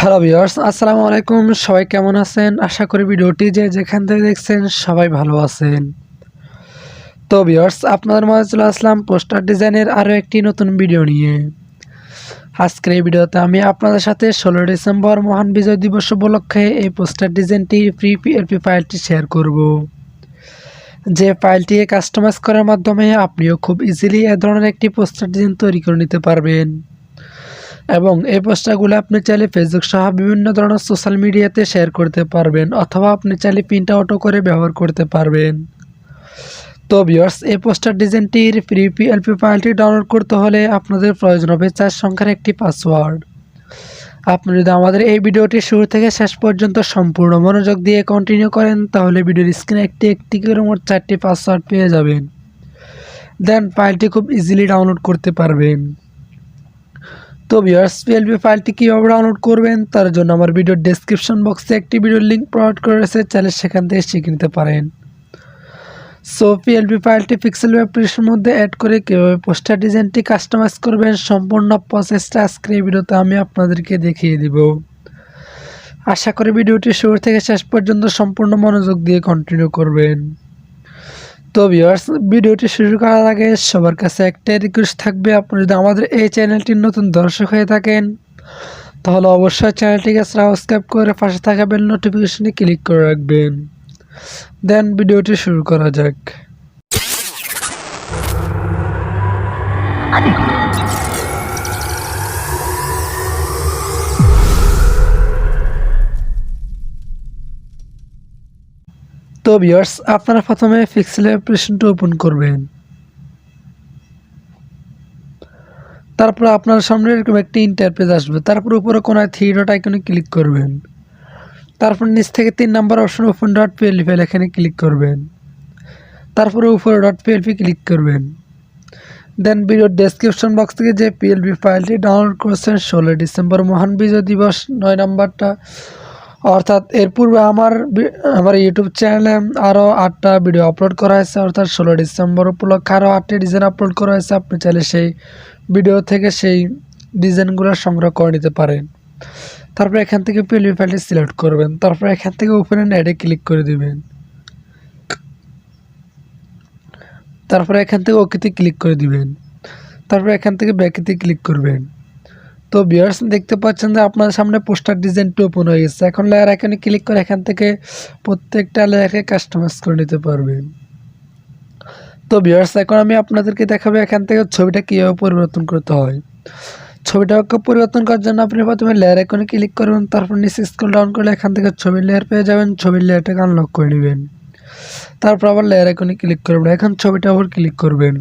Hello viewers আসসালামু আলাইকুম। সবাই কেমন আছেন? আশা করি ভিডিওটি যে যেখান থেকে দেখছেন সবাই ভালো আছেন। তো ভিউয়ার্স আপনাদের মাঝে চলে আসলাম পোস্টার ডিজাইনের আরও একটি নতুন ভিডিও নিয়ে। আজকের এই ভিডিওতে আমি আপনাদের সাথে ষোলো ডিসেম্বর মহান বিজয় দিবস উপলক্ষে এই পোস্টার ডিজাইনটি ফ্রি পিএলপি ফাইলটি শেয়ার করব। যে ফাইলটি কাস্টমাইজ করার মাধ্যমে আপনিও খুব ইজিলি এ ধরনের একটি পোস্টার ডিজাইন তৈরি করে নিতে পারবেন। এবং এই পোস্টারগুলো আপনি চাইলে ফেসবুক সহ বিভিন্ন ধরনের সোশ্যাল মিডিয়াতে শেয়ার করতে পারবেন অথবা আপনি চাইলে প্রিন্ট আউটও করে ব্যবহার করতে পারবেন। তো ভিউয়ার্স এই পোস্টার ডিজাইনটির ফ্রি পিএলপি ফাইলটি ডাউনলোড করতে হলে আপনাদের প্রয়োজন হবে চার সংখ্যার একটি পাসওয়ার্ড আপনি যদি আমাদের এই ভিডিওটি শুরু থেকে শেষ পর্যন্ত সম্পূর্ণ মনোযোগ দিয়ে কন্টিনিউ করেন, তাহলে ভিডিওর স্ক্রিনে একটি একটি করে মোট চারটি পাসওয়ার্ড পেয়ে যাবেন। দেন ফাইলটি খুব ইজিলি ডাউনলোড করতে পারবেন। তো ভিউয়ার্স পিএলপি ফাইলটি কীভাবে ডাউনলোড করবেন তার জন্য আমার ভিডিওর ডেসক্রিপশন বক্সে একটি ভিডিওর লিঙ্ক প্রোভাইড করে রয়েছে, চাইলে সেখান থেকে শিখে নিতে পারেন। সো পিএলপি ফাইলটি পিক্সেল অ্যাপ্লিকেশনের মধ্যে অ্যাড করে কীভাবে পোস্টার ডিজাইনটি কাস্টমাইজ করবেন, সম্পূর্ণ প্রসেসটা আজকের এই ভিডিওতে আমি আপনাদেরকে দেখিয়ে দিব। আশা করি ভিডিওটি শুরু থেকে শেষ পর্যন্ত সম্পূর্ণ মনোযোগ দিয়ে কন্টিনিউ করবেন। তো ভিউয়ার্স ভিডিওটি শুরু করার আগে সবার কাছে একটাই রিকোয়েস্ট থাকবে, আপনি যদি আমাদের এই চ্যানেলটি নতুন দর্শক হয়ে থাকেন, তাহলে অবশ্যই চ্যানেলটিকে সাবস্ক্রাইব করে পাশে থাকা বেল নোটিফিকেশনে ক্লিক করে রাখবেন। দেন ভিডিওটি শুরু করা যাক। তো ভিউয়ার্স আপনারা প্রথমে পিক্সেল অ্যাপ্লিকেশনটা ওপেন করবেন। তারপর আপনার সামনে এরকম একটি ইন্টারপেজ আসবে। তারপর উপরে কোনায় থ্রি ডট আইকনে ক্লিক করবেন। তারপর নিচ থেকে তিন number option open dot PLP file এখানে ক্লিক করবেন। তারপরে উপরে ডট পিএলপি ক্লিক করবেন। দেন ভিডিওর ডেসক্রিপশন বক্স থেকে যে পিএলপি ফাইলটি ডাউনলোড করেছেন, ষোলোই ডিসেম্বর মহান বিজয় দিবস, নয় নাম্বারটা অর্থাৎ এর পূর্বে আমার আমার ইউটিউব চ্যানেলে আরও আটটা ভিডিও আপলোড করা হয়েছে, অর্থাৎ ষোলো ডিসেম্বর উপলক্ষে আরও আটটি ডিজাইন আপলোড করা হয়েছে। আপনি চাইলে সেই ভিডিও থেকে সেই ডিজাইনগুলো সংগ্রহ করে নিতে পারেন। তারপর এখান থেকে পিএলপি ফাইলটি সিলেক্ট করবেন। তারপর এখান থেকে ওপেন অ্যাডে ক্লিক করে দিবেন। তারপর এখান থেকে ওকেতে ক্লিক করে দিবেন। তারপর এখান থেকে ব্যাকেতে ক্লিক করবেন। তো বিয়ার্স দেখতে পাচ্ছেন যে আপনার সামনে পোস্টার ডিজাইনটি ওপেন হয়ে গেছে। এখন লেয়ার এখানে ক্লিক করে এখান থেকে প্রত্যেকটা লেয়ারকে কাস্টমাইজ করে নিতে পারবেন তো বিয়ার্স এখন আমি আপনাদেরকে দেখাবো এখান থেকে ছবিটা কীভাবে পরিবর্তন করতে হয়। ছবিটাকে পরিবর্তন করার জন্য আপনি প্রথমে লেয়ার এখানে ক্লিক করবেন তারপর নিচে স্ক্রল ডাউন করলে এখান থেকে ছবির লেয়ার পেয়ে যাবেন, ছবির লেয়ারটাকে আনলক করে নেবেন। তারপর আবার লেয়ার আইকনে ক্লিক করবেন, এখন ছবিটা আবার ক্লিক করবেন।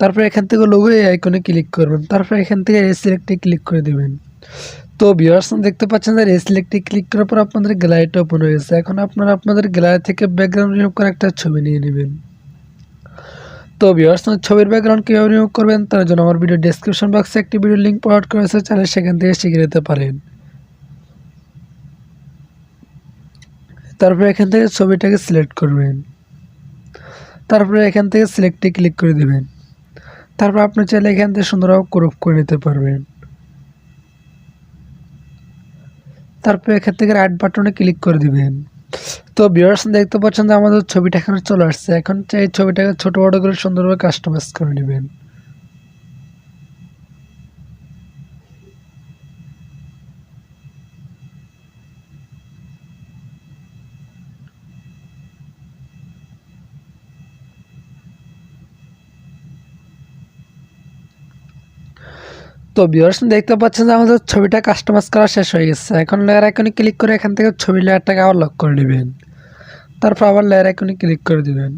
তারপর এখান থেকে লোগো এই আইকনে ক্লিক করবেন। তারপর এখান থেকে এই সিলেক্টে ক্লিক করে দেবেন। তো ভিউয়ার্স দেখতে পাচ্ছেন যে সিলেক্টে ক্লিক করার পর আপনাদের গ্যালারিটা ওপেন হয়ে গেছে। এখন আপনারা আপনাদের গ্যালারি থেকে ব্যাকগ্রাউন্ড রিমুভ করে একটা ছবি নিয়ে নেবেন। তো ভিউয়ার্স ছবির ব্যাকগ্রাউন্ড কীভাবে রিমুভ করবেন তার জন্য আমার ভিডিও ডেসক্রিপশন বক্সে একটি ভিডিও লিঙ্ক প্রোভাইড করেছে চাইলে সেখান থেকে শিখে নিতে পারেন। তারপরে এখান থেকে ছবিটাকে সিলেক্ট করবেন। তারপরে এখান থেকে সিলেক্টে ক্লিক করে দিবেন। তারপর আপনি চাইলে এখান থেকে সুন্দরভাবে ক্রপ করে নিতে পারবেন। তারপর এখান থেকে রাইট বাটনে ক্লিক করে দিবেন। তো ভিউয়ার্স দেখতে পাচ্ছেন যে আমাদের ছবিটা এখানে চলে আসছে। এখন এই ছবিটাকে ছোটো বড়ো করে সুন্দরভাবে কাস্টমাইজ করে নেবেন। তো ভিউয়ার্স দেখতে পাচ্ছেন যে আমাদের ছবিটা কাস্টমাইজ করা শেষ হয়ে গেছে। এখন লেয়ার আইকনে ক্লিক করে এখান থেকে ছবি লেয়ারটাকে আবার লক করে নেবেন। তারপর আবার লেয়ার আইকনে ক্লিক করে দিবেন।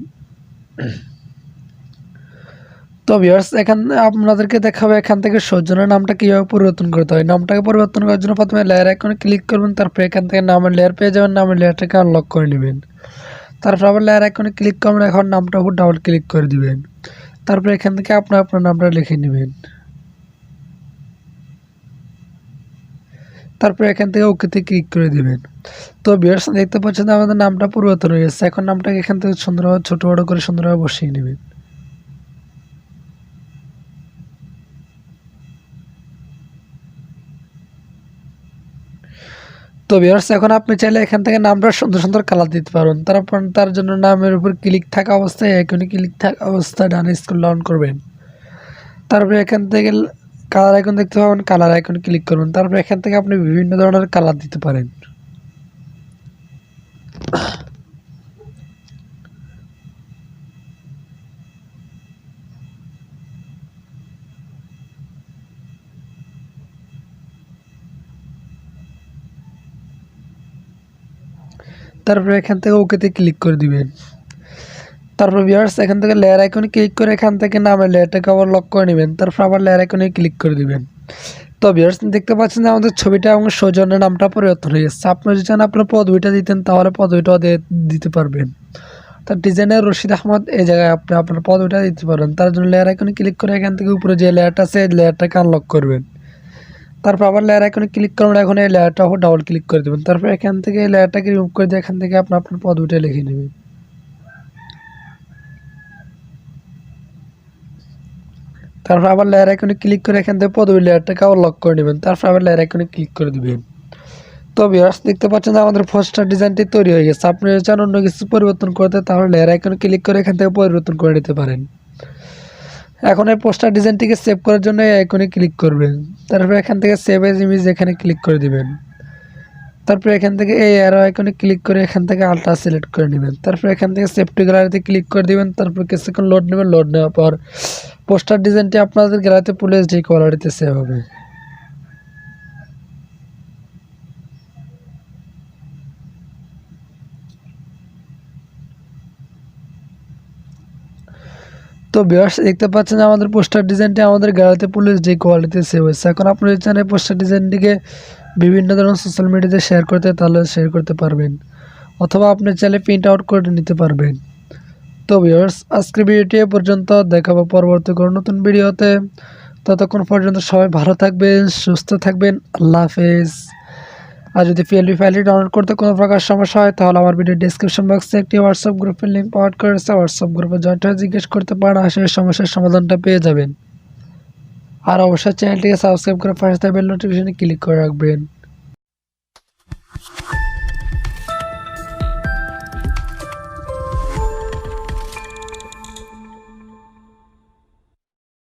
তো ভিউয়ার্স এখান, আপনাদেরকে দেখাবে এখান থেকে সৌজনের নামটা কীভাবে পরিবর্তন করতে হয়। নামটাকে পরিবর্তন করার জন্য প্রথমে লেয়ার আইকনে ক্লিক করবেন, তারপর এখান থেকে নামের লেয়ার পেয়ে যাবেন, নামের লেয়ারটাকে আনলক করে নেবেন। তারপর আবার লেয়ার আইকনে ক্লিক করবেন, এখন নামটা উপর ডাবল ক্লিক করে দিবেন। তারপর এখান থেকে আপনার আপনার নামটা লিখে নেবেন। তারপর এখান থেকে ওকেতে ক্লিক করে দিবেন। তো ভিউয়ার্স দেখতে পাচ্ছেন আমাদের নামটা পরিবর্তন হয়ে গেছে। এখন নামটাকে এখান থেকে সুন্দরভাবে, ছোট বড় করে সুন্দরভাবে বসিয়ে নেবেন। তো ভিউয়ার্স এখন আপনি চাইলে এখান থেকে নামটা সুন্দর সুন্দর কালার দিতে পারবেন। তারপর তার জন্য নামের উপর ক্লিক থাকা অবস্থায় এখনই ক্লিক থাকা অবস্থায় ডান স্কুল অন করবেন। তারপরে এখান থেকে কালার আইকন দেখতে পাবেন কালার আইকন ক্লিক করবেন। তারপর এখান থেকে আপনি বিভিন্ন ধরনের কালার দিতে পারেন। তারপরে এখান থেকে ওকেতে ক্লিক করে দিবেন। তারপর ভিউয়ার্স এখান থেকে লেয়ার আইকনে ক্লিক করে এখান থেকে নামের লেয়ারটাকে আবার লক করে নেবেন। তারপর আবার লেয়ার আইকনে ক্লিক করে দিবেন। তো ভিউয়ার্স দেখতে পাচ্ছেন যে আমাদের ছবিটা এবং সৌজন্যের নামটা পরিবর্তন হয়ে গেছে। আপনি যদি চান আপনার পদবিটা দিতেন, তাহলে পদবিটাও দিতে পারবেন। তার ডিজাইনের রশিদ আহমদ এই জায়গায় আপনি আপনার পদবিটা দিতে পারবেন তার জন্য লেয়ার আইকনে ক্লিক করে এখান থেকে উপরে যে লেয়ারটা আছে লেয়ারটাকে আনলক করবেন। তারপর আবার লেয়ার আইকনে ক্লিক করবেন, এখন এই লেয়ারটা ডাবল ক্লিক করে দেবেন। তারপর এখান থেকে লেয়ারটাকে রিমুভ করে দিয়ে এখান থেকে আপনার আপনার পদবিটা লিখে নেবেন। তারপর আবার লেয়ার আইকনে ক্লিক করে এখান থেকে পদবি লেয়ারটাকে আবার লক করে নেবেন। তারপর আবার লেয়ার আইকনে ক্লিক করে দিবেন। তো ভিউয়ার্স দেখতে পাচ্ছেন যে আমাদের পোস্টার ডিজাইনটি তৈরি হয়ে গেছে। আপনি চান অন্য কিছু পরিবর্তন করতে, তাহলে লেয়ার আইকনে ক্লিক করে এখান থেকে পরিবর্তন করে নিতে পারেন। এখন এই পোস্টার ডিজাইনটিকে সেভ করার জন্য এই ক্লিক করবেন। তারপর এখান থেকে সেভ এজ ইমেজ এখানে ক্লিক করে দিবেন। তারপর এখান থেকে এই অ্যারো আইকনে ক্লিক করে এখান থেকে আলট্রা সিলেক্ট করে নেবেন। তারপর এখান থেকে সেফটি গ্যালারিতে ক্লিক করে দিবেন, তারপর কিছুক্ষণ লোড নেবেন লোড নেওয়ার পর পোস্টার ডিজাইনটি আপনাদের গ্যালারিতে পুলে যে কোয়ালিটিতে সেভ হবে। তো বিয়ার্স দেখতে পাচ্ছেন আমাদের পোস্টার ডিজাইনটি আমাদের গ্যালারিতে পুলিশ যে কোয়ালিটিতে সেভ হয়েছে। এখন আপনি চান এই পোস্টার ডিজাইনটিকে বিভিন্ন ধরনের সোশ্যাল মিডিয়াতে শেয়ার করতে তাহলে শেয়ার করতে পারবেন। অথবা আপনি চাইলে প্রিন্ট আউট করে নিতে পারবেন। তো ভিউয়ার্স আজকের ভিডিওটি এ পর্যন্ত। দেখাবো পরবর্তী কোনো নতুন ভিডিওতে। ততক্ষণ পর্যন্ত সবাই ভালো থাকবেন, সুস্থ থাকবেন। আল্লাহ হাফেজ। আর যদি পিএলবি ফাইলটি ডাউনলোড করতে কোনো প্রকার সমস্যা হয়, তাহলে আমার ভিডিও ডিসক্রিপশন বক্সে একটি হোয়াটসঅ্যাপ গ্রুপের লিঙ্ক প্রোভাইড করেছে হোয়াটসঅ্যাপ গ্রুপে জয়েন্ট হয়ে জিজ্ঞেস করতে পারেন, আসলে সমস্যার সমাধানটা পেয়ে যাবেন। আর অবশ্যই চ্যানেলটিকে সাবস্ক্রাইব করে পাশে বেল নোটিফিকেশনে ক্লিক করে রাখবেন।